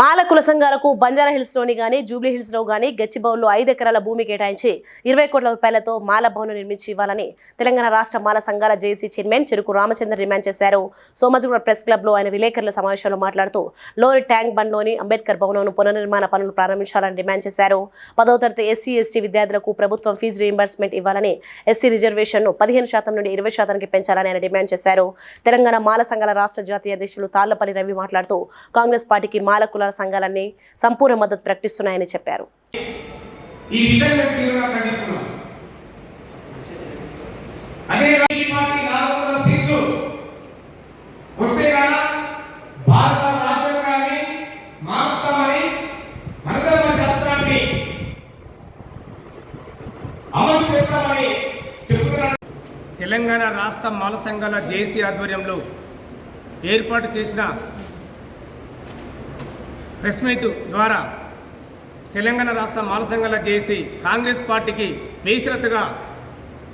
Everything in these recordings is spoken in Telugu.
మాల కుల సంఘాలకు బంజారా హిల్స్లోని గానీ జూబ్లీ హిల్స్లో గానీ గచ్చిబౌల్లో ఐదు ఎకరాల భూమి కేటాయించి ఇరవై కోట్ల రూపాయలతో మాల భవనం నిర్మించి ఇవ్వాలని తెలంగాణ రాష్ట్ర మాల సంఘాల జేసీ చైర్మన్ చెరుకు రామచంద్ర డిమాండ్ చేశారు. సోమాజిగూడ ప్రెస్ క్లబ్లో ఆయన విలేకరుల సమావేశంలో మాట్లాడుతూ లోరి ట్యాంక్ బండ్లోని అంబేద్కర్ భవనం పునర్నిర్మాణ పనులు ప్రారంభించాలని డిమాండ్ చేశారు. పదో తరగతి ఎస్సీ ఎస్టీ విద్యార్థులకు ప్రభుత్వం ఫీజు రీయింబర్స్మెంట్ ఇవ్వాలని ఎస్సీ రిజర్వేషన్ను పదిహేను శాతం నుండి ఇరవై శాతానికి పెంచాలని ఆయన డిమాండ్ చేశారు. తెలంగాణ మాల సంఘాల రాష్ట్ర జాతీయ అధ్యక్షులు తాళ్ళపల్లి రవి మాట్లాడుతూ కాంగ్రెస్ పార్టీకి మాల కులాల సంఘాలన్నీ సంపూర్ణ మద్దతు ప్రకటిస్తున్నాయని చెప్పారు. ఈ విషయం తీవ్రంగా ఖండిస్తున్నాం అదే ఈ పార్టీ నాలుగు వందల సీట్లు వస్తే కదా భారత రాజ్యాంగాన్ని మారుస్తామని మనధర్మ శాస్త్రాన్ని అమలు చేస్తామని చెబుతున్నారు తెలంగాణ రాష్ట్ర మాల సంఘాల జేసీ ఆధ్వర్యంలో ఏర్పాటు చేసిన ప్రెస్ మీట్ ద్వారా తెలంగాణ రాష్ట్ర మాల చేసి కాంగ్రెస్ పార్టీకి బేషరతుగా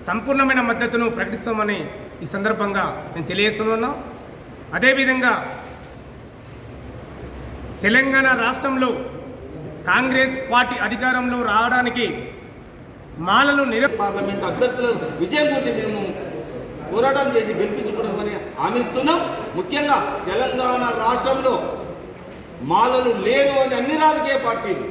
సంపూర్ణమైన మద్దతును ప్రకటిస్తామని ఈ సందర్భంగా నేను తెలియజేస్తున్నాను. అదేవిధంగా తెలంగాణ రాష్ట్రంలో కాంగ్రెస్ పార్టీ అధికారంలో రావడానికి మాలలు నిర పార్లమెంట్ అభ్యర్థులను విజయం గురించి మేము పోరాటం చేసి గెలిపించుకుంటామని హామీస్తున్నాం ముఖ్యంగా తెలంగాణ రాష్ట్రంలో మాలలు లేదు అని అన్ని రాజకీయ పార్టీలు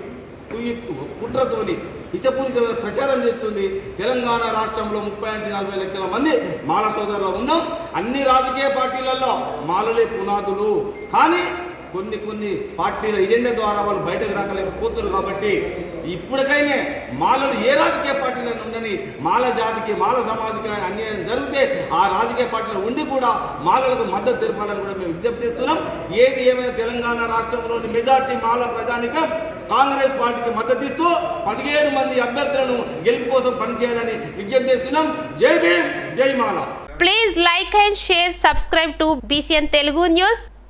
కుయుక్తు కుట్రతోని విషపూరితమైన ప్రచారం చేస్తుంది. తెలంగాణ రాష్ట్రంలో ముప్పై నుంచి నలభై లక్షల మంది మాల సోదరులు ఉన్నాం. అన్ని రాజకీయ పార్టీలలో మాలలే పునాదులు. కానీ కొన్ని కొన్ని పార్టీల ఎజెండా ద్వారా వాళ్ళు బయటకు రాకలేకపోతున్నారు కాబట్టి ఇప్పటికైనా మాలలు ఏ రాజకీయ పార్టీలో ఉండని మాల జాతికి మాల సమాజకి అన్యాయం జరిగితే ఆ రాజకీయ పార్టీలో ఉండి కూడా మాలలకు మద్దతు తెలపాలని కూడా మేము విజ్ఞప్తి చేస్తున్నాం. ఏది ఏమైనా తెలంగాణ రాష్ట్రంలోని మెజార్టీ మాల ప్రజానికం కాంగ్రెస్ పార్టీకి మద్దతు ఇస్తూ పదిహేడు మంది అభ్యర్థులను గెలుపు కోసం పనిచేయాలని విజ్ఞప్తి చేస్తున్నాం. జై భీమ్ జై Mala. Please like and share subscribe to BCN Telugu news